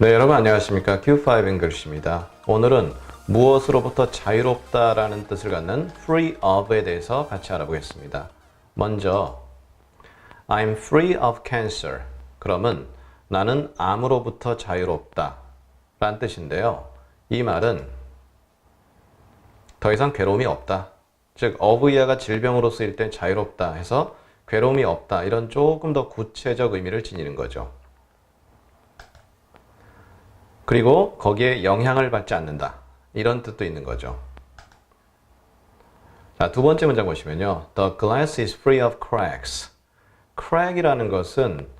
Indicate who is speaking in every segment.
Speaker 1: 네, 여러분 안녕하십니까? Q5 English입니다. 오늘은 무엇으로부터 자유롭다라는 뜻을 갖는 free of에 대해서 같이 알아보겠습니다. 먼저 I'm free of cancer. 그러면 나는 암으로부터 자유롭다 라는 뜻인데요. 이 말은 더 이상 괴로움이 없다. 즉 of이야가 질병으로 쓰일 땐 자유롭다 해서 괴로움이 없다 이런 조금 더 구체적 의미를 지니는 거죠. 그리고 거기에 영향을 받지 않는다. 이런 뜻도 있는 거죠. 자, 두 번째 문장 보시면요. The glass is free of cracks. crack이라는 것은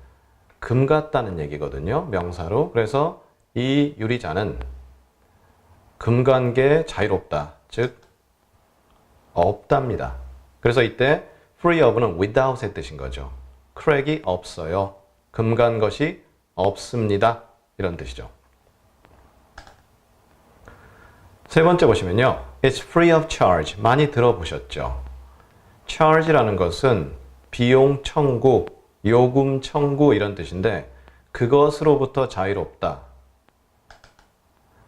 Speaker 1: 금 같다는 얘기거든요. 명사로. 그래서 이 유리잔은 금관계 자유롭다. 즉 없답니다. 그래서 이때 free of는 without의 뜻인 거죠. crack이 없어요. 금간 것이 없습니다. 이런 뜻이죠. 세 번째 보시면요. It's free of charge. 많이 들어보셨죠? charge라는 것은 비용 청구, 요금 청구 이런 뜻인데 그것으로부터 자유롭다.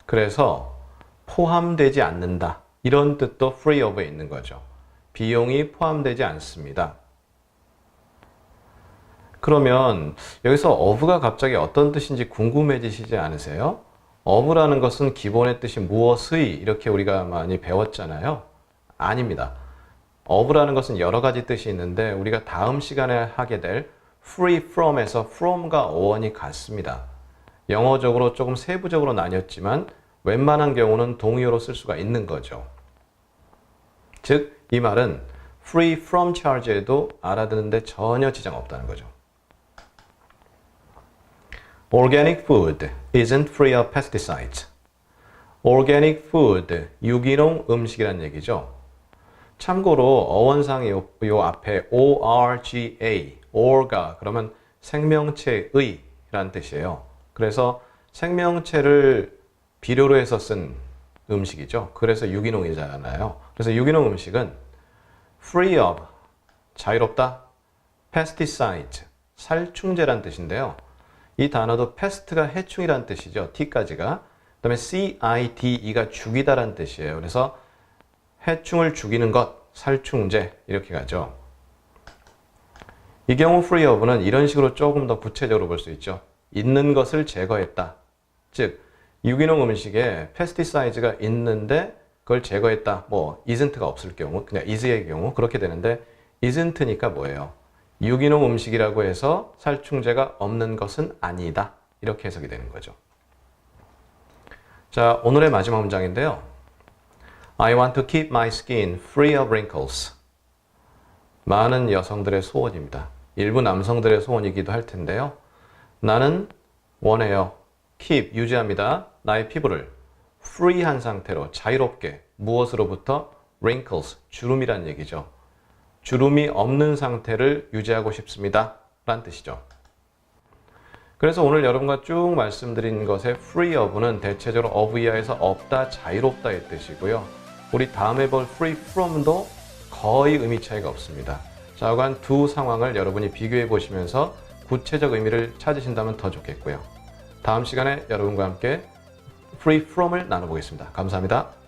Speaker 1: 그래서 포함되지 않는다. 이런 뜻도 free of에 있는 거죠. 비용이 포함되지 않습니다. 그러면 여기서 of가 갑자기 어떤 뜻인지 궁금해지시지 않으세요? Of라는 것은 기본의 뜻이 무엇의 이렇게 우리가 많이 배웠잖아요. 아닙니다. of라는 것은 여러 가지 뜻이 있는데 우리가 다음 시간에 하게 될 free from에서 from과 어원이 같습니다. 영어적으로 조금 세부적으로 나뉘었지만 웬만한 경우는 동의어로 쓸 수가 있는 거죠. 즉, 이 말은 free from charge에도 알아듣는데 전혀 지장 없다는 거죠. Organic food isn't free of pesticides. Organic food, 유기농 음식이란 얘기죠. 참고로 어원상 요, 요 앞에 orga, or가 그러면 생명체의 라는 뜻이에요. 그래서 생명체를 비료로 해서 쓴 음식이죠. 그래서 유기농이잖아요. 그래서 유기농 음식은 free of, 자유롭다, pesticides, 살충제란 뜻인데요. 이 단어도 pest가 해충이란 뜻이죠. t까지가. 그 다음에 cite가 죽이다란 뜻이에요. 그래서 해충을 죽이는 것, 살충제 이렇게 가죠. 이 경우 free of는 이런 식으로 조금 더 구체적으로 볼 수 있죠. 있는 것을 제거했다. 즉 유기농 음식에 페스티사이즈가 있는데 그걸 제거했다. 뭐 isn't가 없을 경우 그냥 is의 경우 그렇게 되는데 isn't니까 뭐예요? 유기농 음식이라고 해서 살충제가 없는 것은 아니다. 이렇게 해석이 되는 거죠. 자, 오늘의 마지막 문장인데요. I want to keep my skin free of wrinkles. 많은 여성들의 소원입니다. 일부 남성들의 소원이기도 할 텐데요. 나는 원해요. keep, 유지합니다. 나의 피부를 free한 상태로 자유롭게 무엇으로부터 wrinkles, 주름이란 얘기죠. 주름이 없는 상태를 유지하고 싶습니다. 라는 뜻이죠. 그래서 오늘 여러분과 쭉 말씀드린 것의 free of는 대체적으로 of 이하에서 없다, 자유롭다의 뜻이고요. 우리 다음에 볼 free from도 거의 의미 차이가 없습니다. 좌우간 두 상황을 여러분이 비교해 보시면서 구체적 의미를 찾으신다면 더 좋겠고요. 다음 시간에 여러분과 함께 free from을 나눠보겠습니다. 감사합니다.